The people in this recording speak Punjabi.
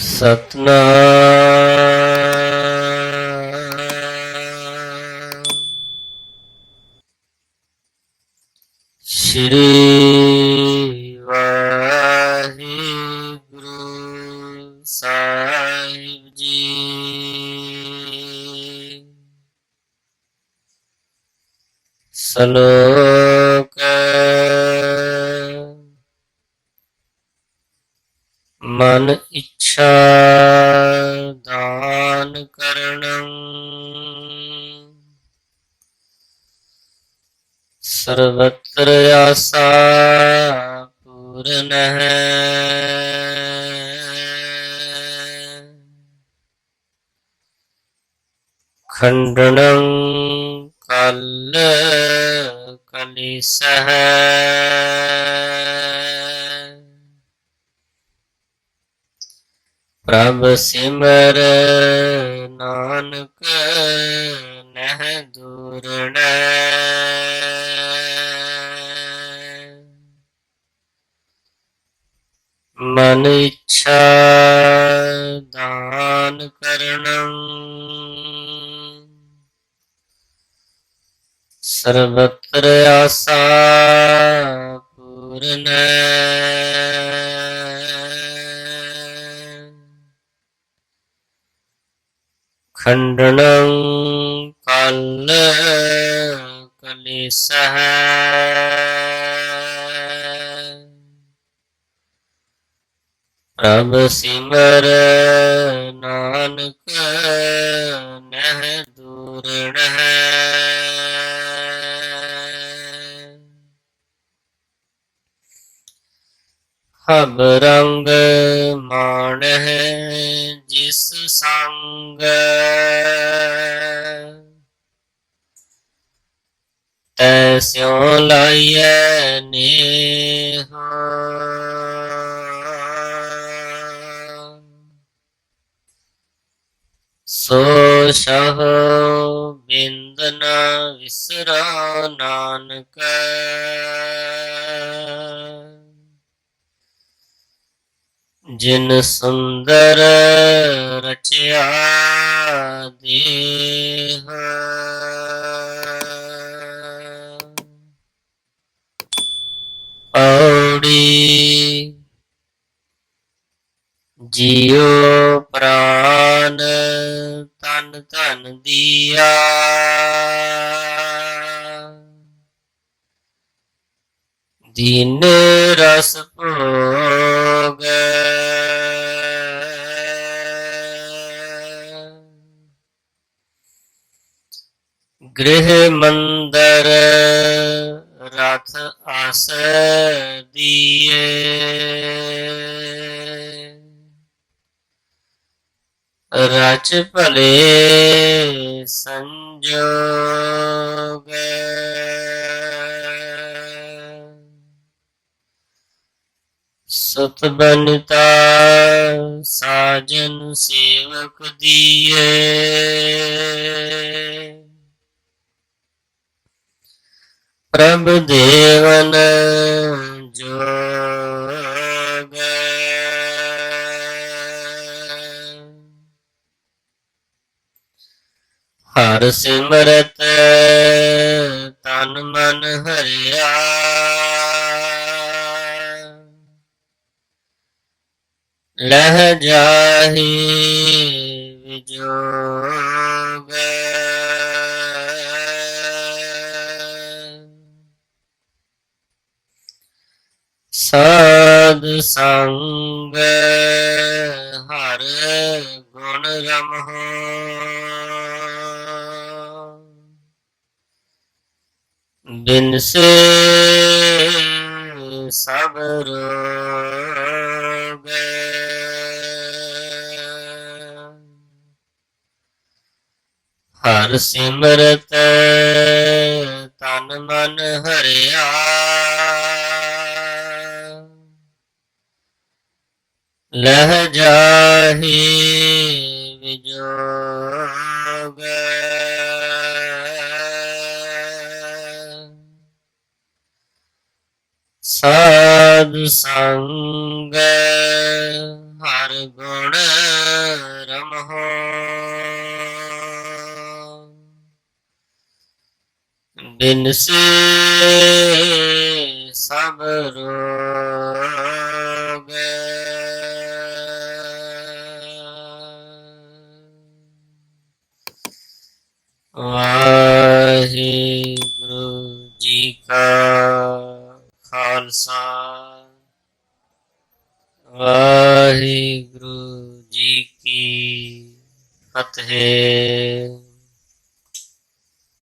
सतना श्री वाहे गुरु साहिब जी। सलो ਸਰਵਤਰ ਆਸਾ ਪੂਰਨ ਹੈ ਖੰਡਨੰ ਕਲ ਕਲਿਸਹ। ਪ੍ਰਭ ਸਿਮਰ ਨਾਨਕ ਨਹਿ ਦੂਰਣੈ मन इच्छा दान करण सर्वत्र आशा पूर्ण। खंडन काल कलेशः ਪ੍ਰਭ ਸਿਮਰ ਨਾਨਕ ਨਹਿ ਦੂਰਣੈ ਹਬ ਰੰਗ ਮਾਣ ਹੈ ਜਿਸ ਸੰਗ। ਤੈਸਿਉ ਲਾਈਐ ਨੇਹ ਸੋ ਸਹ ਬਿੰਦ ਵਿਸਰਾ ਨਾਨਕ। ਜਿਨ ਸੁੰਦਰ ਰਚਿਆ ਦੇਹ। ਔੜੀ ਜੀਉ ਪ੍ਰਾਨ तन तन दिया दिन रस भोग गृह मंदर रथ आस दिए रच भले संजोग। सत बनता साजन सेवक दिए। प्रभ देवन ਹਰ ਸਿਮਰਤ ਤਨ ਮਨ ਹਰਿਆ। ਲਹਿ ਜਾਹੀ ਵਿਜੋਗ ਸਾਧ ਸੰਗ ਹਰ ਗੁਣ ਰਮਹੁ। से सब रोग हर सिमरत तन मन हरिया। लह जाही विजोग। ਸਾਧ ਸੰਗ ਹਰ ਗੁਣ ਰਮਹੋ। ਬਿਨ ਸੇ ਸਭ ਰੋਗ। ਵਾਹਿਗੁਰੂ। ਵਾਹਿਗੁਰੂ ਜੀ ਕੀ ਫਤਿਹ।